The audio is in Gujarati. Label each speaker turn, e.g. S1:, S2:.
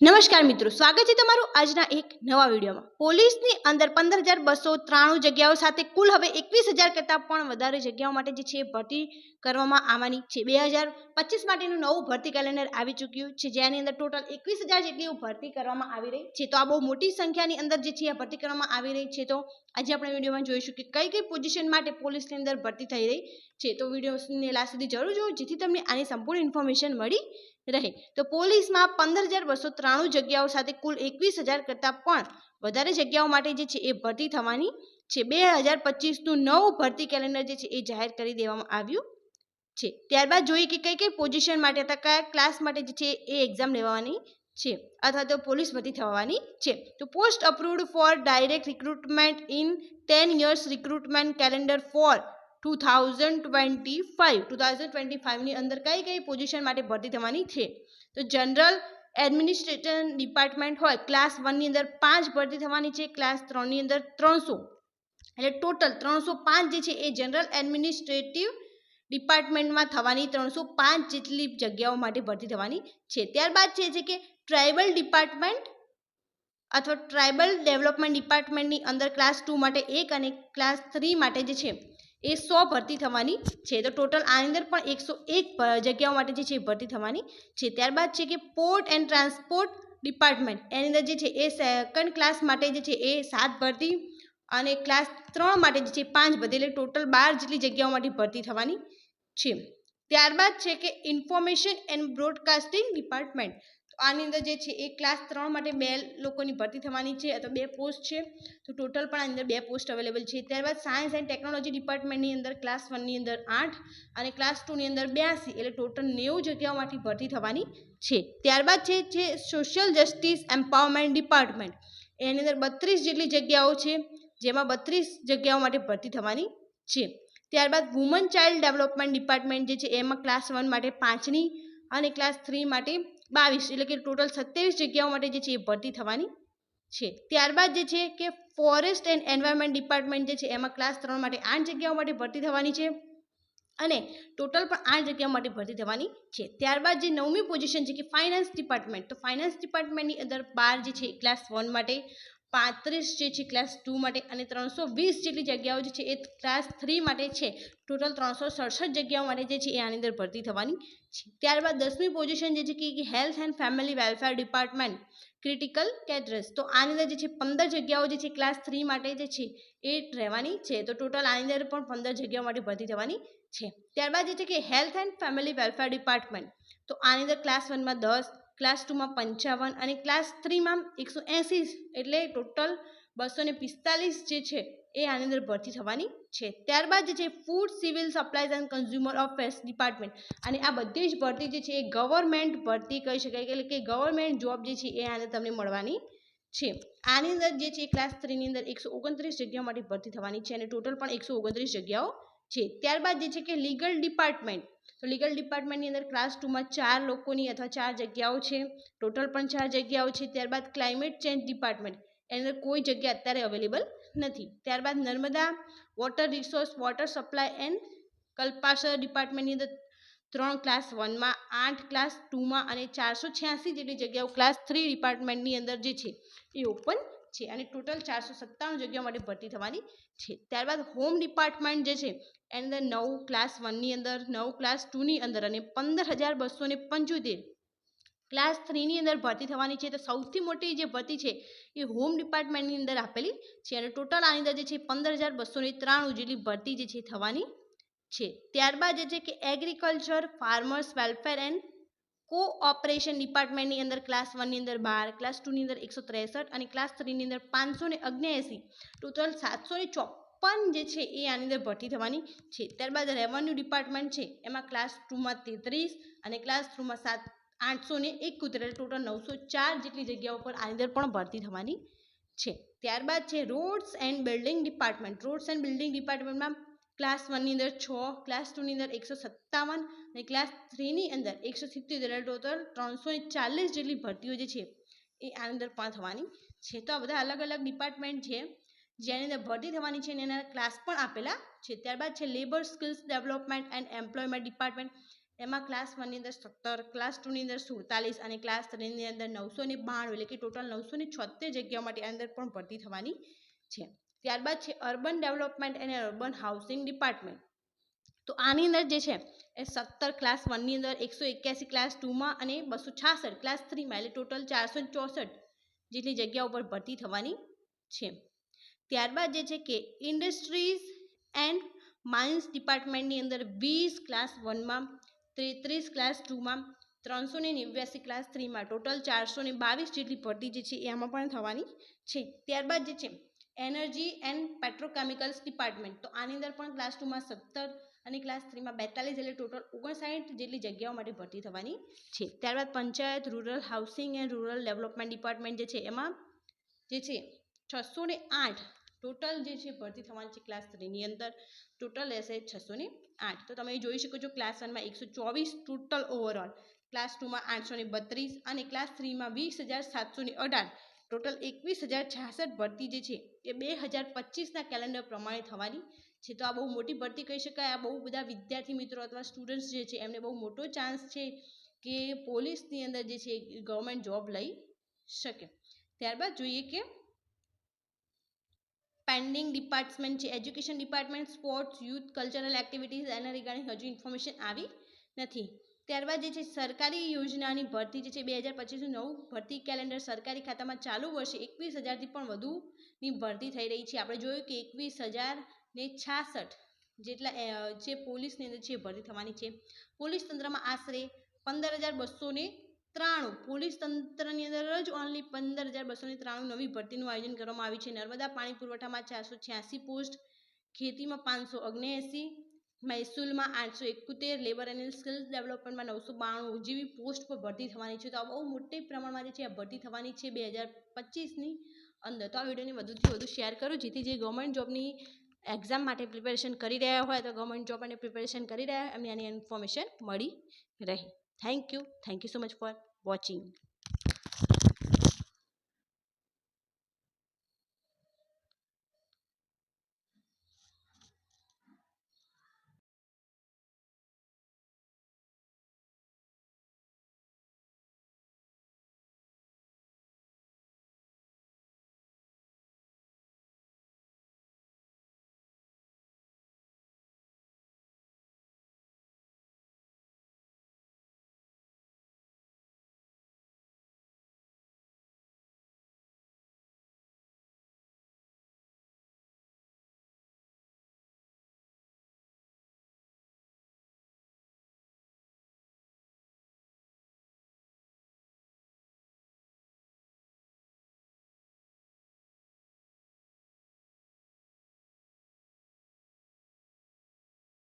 S1: નમસ્કાર મિત્રો, સ્વાગત છે તમારું આજના એક નવા વિડીયોમાં. પોલીસની અંદર પંદર હજાર બસો ત્રાણું જગ્યાઓ સાથે કુલ હવે એકવીસ હજાર કરતાં પણ વધારે જગ્યાઓ માટે જે છે ભરતી કરવામાં આવવાની છે. બે હજાર પચીસ માટેનું નવું ભરતી કેલેન્ડર આવી ચૂક્યું છે, જેની અંદર ટોટલ એકવીસ હજાર જેટલી ભરતી કરવામાં આવી રહી છે. તો આ બહુ મોટી સંખ્યાની અંદર જે છે આ ભરતી કરવામાં આવી રહી છે. તો આજે આપણે વિડીયોમાં જોઈશું કે કઈ કઈ પોઝિશન માટે પોલીસની અંદર ભરતી થઈ રહી છે. તો વિડીયોને લાસ્ટ સુધી જરૂર જોવો જેથી તમને આની સંપૂર્ણ ઇન્ફોર્મેશન મળી રહે. તો પોલીસમાં પંદર હજાર બસો ત્રાણું જગ્યાઓ સાથે કુલ એકવીસ હજાર કરતાં પણ વધારે જગ્યાઓ માટે જે છે એ ભરતી થવાની છે. બે હજાર પચીસનું નવું ભરતી કેલેન્ડર જે છે એ જાહેર કરી દેવામાં આવ્યું છે. ત્યારબાદ જોઈએ કે કઈ કઈ પોઝિશન માટે અથવા કયા ક્લાસ માટે જે છે એ એક્ઝામ લેવાની છે અથવા તો પોલીસ ભરતી થવાની છે. તો post approved for direct recruitment in ten years recruitment calendar for two thousand twenty five two thousand twenty ફાઇવની અંદર કઈ કઈ પોઝિશન માટે ભરતી થવાની છે? તો જનરલ એડમિનિસ્ટ્રેશન ડિપાર્ટમેન્ટ હોય ક્લાસ વનની અંદર પાંચ ભરતી થવાની છે ક્લાસ ત્રણની અંદર ત્રણસો. એટલે ટોટલ ત્રણસો પાંચ જે છે એ જનરલ એડમિનિસ્ટ્રેટિવ ડિપાર્ટમેન્ટમાં થવાની ત્રણસો પાંચ જેટલી જગ્યાઓ માટે ભરતી થવાની છે. ત્યારબાદ છે જે કે ટ્રાઇબલ ડિપાર્ટમેન્ટ અથવા ટ્રાઇબલ ડેવલપમેન્ટ ડિપાર્ટમેન્ટની અંદર ક્લાસ ટુ માટે એક અને ક્લાસ થ્રી માટે જે છે એ સો ભરતી થવાની છે. તો ટોટલ આની અંદર પણ એકસો એક જગ્યાઓ માટે જે છે ભરતી થવાની છે. ત્યારબાદ છે કે પોર્ટ એન્ડ ટ્રાન્સપોર્ટ ડિપાર્ટમેન્ટ એની અંદર જે છે એ સેકન્ડ ક્લાસ માટે જે છે એ સાત ભરતી અને ક્લાસ ત્રણ માટે જે છે પાંચ ભરતી એટલે ટોટલ બાર જેટલી જગ્યાઓ માટે ભરતી થવાની છે. ત્યારબાદ છે કે ઇન્ફોર્મેશન એન્ડ બ્રોડકાસ્ટિંગ ડિપાર્ટમેન્ટ આની અંદર જે છે એ ક્લાસ ત્રણ માટે બે લોકોની ભરતી થવાની છે, અથવા બે પોસ્ટ છે. તો ટોટલ પણ અંદર બે પોસ્ટ અવેલેબલ છે. ત્યારબાદ સાયન્સ એન્ડ ટેકનોલોજી ડિપાર્ટમેન્ટની અંદર ક્લાસ વનની અંદર આઠ અને ક્લાસ ટુની અંદર બ્યાસી, એટલે ટોટલ નેવું જગ્યાઓમાંથી ભરતી થવાની છે. ત્યારબાદ છે, જે સોશિયલ જસ્ટિસ એમ્પાવરમેન્ટ ડિપાર્ટમેન્ટ એની અંદર બત્રીસ જેટલી જગ્યાઓ છે, જેમાં બત્રીસ જગ્યાઓ માટે ભરતી થવાની છે. ત્યારબાદ વુમન ચાઇલ્ડ ડેવલપમેન્ટ ડિપાર્ટમેન્ટ જે છે, એમાં ક્લાસ વન માટે પાંચની અને ક્લાસ થ્રી માટે બાવીસ એટલે કે ટોટલ સત્યાવીસ જગ્યાઓ માટે જે છે એ ભરતી થવાની છે. ત્યારબાદ જે છે કે ફોરેસ્ટ એન્ડ એન્વાયરમેન્ટ ડિપાર્ટમેન્ટ જે છે એમાં ક્લાસ ત્રણ માટે આઠ જગ્યાઓ માટે ભરતી થવાની છે અને ટોટલ પણ આઠ જગ્યાઓ માટે ભરતી થવાની છે. ત્યારબાદ જે નવમી પોઝિશન છે કે ફાઇનાન્સ ડિપાર્ટમેન્ટ તો ફાઇનાન્સ ડિપાર્ટમેન્ટની અંદર બાર જે છે ક્લાસ વન માટે પાંત્રીસ જે છે ક્લાસ ટુ માટે અને ત્રણસો વીસ જેટલી જગ્યાઓ જે છે એ ક્લાસ થ્રી માટે છે. ટોટલ ત્રણસો સડસઠ જગ્યાઓ માટે જે છે એ આની અંદર ભરતી થવાની છે. ત્યારબાદ દસમી પોઝિશન જે છે કે health and family welfare department critical cadres તો આની અંદર જે છે પંદર જગ્યાઓ જે છે ક્લાસ થ્રી માટે જે છે એ રહેવાની છે. તો ટોટલ આની અંદર પણ પંદર જગ્યાઓ માટે ભરતી થવાની છે. ત્યારબાદ જે છે કે health and family welfare department તો આની અંદર ક્લાસ વનમાં દસ ક્લાસ ટુમાં પંચાવન અને ક્લાસ થ્રીમાં એકસો એંસી એટલે ટોટલ બસો ને પિસ્તાલીસ જે છે એ આની અંદર ભરતી થવાની છે. ત્યારબાદ જે છે food civil supplies and consumer affairs department અને આ બધી જ ભરતી જે છે એ ગવર્મેન્ટ ભરતી કહી શકાય એટલે કે ગવર્મેન્ટ જોબ જે છે એ આને તમને મળવાની છે. આની અંદર જે છે ક્લાસ થ્રીની અંદર એકસો ઓગણત્રીસ જગ્યાઓ માટે ભરતી થવાની છે અને ટોટલ પણ એકસો ઓગણત્રીસ જગ્યાઓ છે. ત્યારબાદ જે છે કે લીગલ ડિપાર્ટમેન્ટ તો લીગલ ડિપાર્ટમેન્ટની અંદર ક્લાસ ટુમાં ચાર લોકોની અથવા ચાર જગ્યાઓ છે. ટોટલ પણ ચાર જગ્યાઓ છે. ત્યારબાદ ક્લાઇમેટ ચેન્જ ડિપાર્ટમેન્ટ એની કોઈ જગ્યા અત્યારે અવેલેબલ નથી. ત્યારબાદ Narmada water resource water supply and Kalpasar ડિપાર્ટમેન્ટની અંદર ત્રણ ક્લાસ વનમાં આઠ ક્લાસ ટુમાં અને ચારસો છ્યાસી જેટલી જગ્યાઓ ક્લાસ થ્રી ડિપાર્ટમેન્ટની અંદર જે છે એ ઓપન છે. અને ટોટલ ચારસો સત્તાણું જગ્યાઓ માટે ભરતી થવાની છે. ત્યારબાદ હોમ ડિપાર્ટમેન્ટ જે છે, એની અંદર નવ ક્લાસ વનની અંદર, નવ ક્લાસ ટુની અંદર અને પંદર હજાર બસો ને પંચોતેર ક્લાસ થ્રીની અંદર ભરતી થવાની છે. તો સૌથી મોટી જે ભરતી છે, એ હોમ ડિપાર્ટમેન્ટની અંદર આપેલી છે. અને ટોટલ આની અંદર જે છે પંદર હજાર બસો ને ત્રાણું જેટલી ભરતી જે છે, થવાની છે. ત્યારબાદ જે છે કે agriculture farmers welfare and cooperation ડિપાર્ટમેન્ટની અંદર ક્લાસ વનની અંદર બાર ક્લાસ ટુની અંદર એકસો ત્રેસઠ અને ક્લાસ થ્રીની અંદર પાંચસો ને અગ્નેએંસી ટોટલ સાતસો ને ચોપન જે છે એ આની અંદર ભરતી થવાની છે. ત્યારબાદ રેવન્યુ ડિપાર્ટમેન્ટ છે, એમાં ક્લાસ ટુમાં તેત્રીસ અને ક્લાસ થ્રુમાં સાત, આઠસો ને એકોતેર ટોટલ નવસો ચાર જેટલી જગ્યાઓ પર આની અંદર પણ ભરતી થવાની છે. ત્યારબાદ છે roads and building department roads and building ડિપાર્ટમેન્ટમાં class વનની અંદર છ ક્લાસ ટુની અંદર એકસો સત્તાવન અને ક્લાસ થ્રીની અંદર એકસો સિત્તોતેર ટોટલ ત્રણસો ચાલીસ જેટલી ભરતીઓ જે છે એ આની અંદર પણ થવાની છે. તો આ બધા અલગ અલગ ડિપાર્ટમેન્ટ છે, જેની અંદર ભરતી થવાની છે એના ક્લાસ પણ આપેલા છે. ત્યારબાદ છે labour skills development and employment department એમાં ક્લાસ વનની અંદર સત્તર ક્લાસ ટુની અંદર સુડતાલીસ અને ક્લાસ થ્રીની અંદર નવસો ને એટલે કે ટોટલ નવસો ને જગ્યાઓ માટે અંદર પણ ભરતી થવાની છે. ત્યારબાદ છે urban development and urban housing department તો આની અંદર જે છે એ સત્તર ક્લાસ વનની અંદર, એકસો એક્યાસી ક્લાસ ટુમાં અને બસો છાસઠ ક્લાસ થ્રીમાં એટલે ટોટલ ચારસો ચોસઠ જેટલી જગ્યાઓ પર ભરતી થવાની છે. ત્યારબાદ જે છે કે ઇન્ડસ્ટ્રીઝ એન્ડ માઇન્સ ડિપાર્ટમેન્ટની અંદર વીસ ક્લાસ વનમાં તેત્રીસ ક્લાસ ટુમાં ત્રણસો ને નેવ્યાસી ક્લાસ થ્રીમાં ટોટલ ચારસો ને બાવીસ જેટલી ભરતી જે છે એ આમાં પણ થવાની છે. ત્યારબાદ જે છે એનર્જી એન્ડ પેટ્રોકેમિકલ્સ ડિપાર્ટમેન્ટ તો આની અંદર પણ ક્લાસ ટુમાં સત્તર અને ક્લાસ થ્રીમાં બેતાલીસ એટલે ટોટલ ઓગણસાઠ જેટલી જગ્યાઓ માટે ભરતી થવાની છે. ત્યારબાદ panchayat rural housing and rural development department જે છે, એમાં જે છે, છસો ને આઠ ટોટલ જે છે ભરતી થવાની છે ક્લાસ થ્રીની અંદર. ટોટલ રહેશે છસો ને આઠ. તો તમે જોઈ શકો છો ક્લાસ વનમાં એકસો ચોવીસ ટોટલ ઓવરઓલ ક્લાસ ટુમાં આઠસો ને બત્રીસ અને ક્લાસ થ્રીમાં વીસ હજાર સાતસો ને અઢાર. ટોટલ એકવીસ હજાર છાસઠ ભરતી જે છે, એ બે હજાર પચીસના કેલેન્ડર પ્રમાણે થવાની છે. તો આ બહુ મોટી ભરતી કહી શકાય. આ બહુ બધા વિદ્યાર્થી મિત્રો અથવા સ્ટુડન્ટ્સ જે છે, એમને બહુ મોટો ચાન્સ છે કે પોલીસની અંદર જે છે ગવર્મેન્ટ જોબ લઈ શકે. ત્યારબાદ જોઈએ કે પેન્ડિંગ ડિપાર્ટમેન્ટ છે. Education department sports youth cultural activities એના રિગાર્ડિંગ હજુ ઇન્ફોર્મેશન આવી નથી. ત્યારબાદ જે છે સરકારી યોજનાની ભરતી જે છે બે હજાર પચીસનું નવું ભરતી કેલેન્ડર સરકારી ખાતામાં ચાલુ વર્ષે એકવીસ હજારથી પણ વધુની ભરતી થઈ રહી છે. આપણે જોયું કે એકવીસ હજારને છાસઠ જેટલા જે પોલીસની અંદર છે ભરતી થવાની છે, પોલીસ તંત્રમાં આશરે પંદર હજાર બસોને ત્રાણું, પોલીસ તંત્રની અંદર જ ઓનલી પંદર હજાર બસો ત્રાણું નવી ભરતીનું આયોજન કરવામાં આવ્યું છે. નર્મદા પાણી પુરવઠામાં ચારસો છ્યાસી પોસ્ટ, ખેતીમાં પાંચસો ઓગણએંસી મહેસૂલમાં આઠસો એકોતેર લેબર અને સ્કિલ્સ ડેવલપમેન્ટમાં નવસો બાણું જેવી પોસ્ટ પર ભરતી થવાની છે. તો આ બહુ મોટી પ્રમાણમાં જે છે, આ ભરતી થવાની છે બે હજાર પચીસની અંદર. તો આ વિડીયોને વધુથી વધુ શેર કરો, જેથી જે ગવર્મેન્ટ જોબની એક્ઝામ માટે પ્રિપેરેશન કરી રહ્યા હોય, તો ગવર્મેન્ટ જોબ અને પ્રિપેરેશન કરી રહ્યા હોય, એમને આની ઇન્ફોર્મેશન મળી રહે. Thank you thank you so much for watching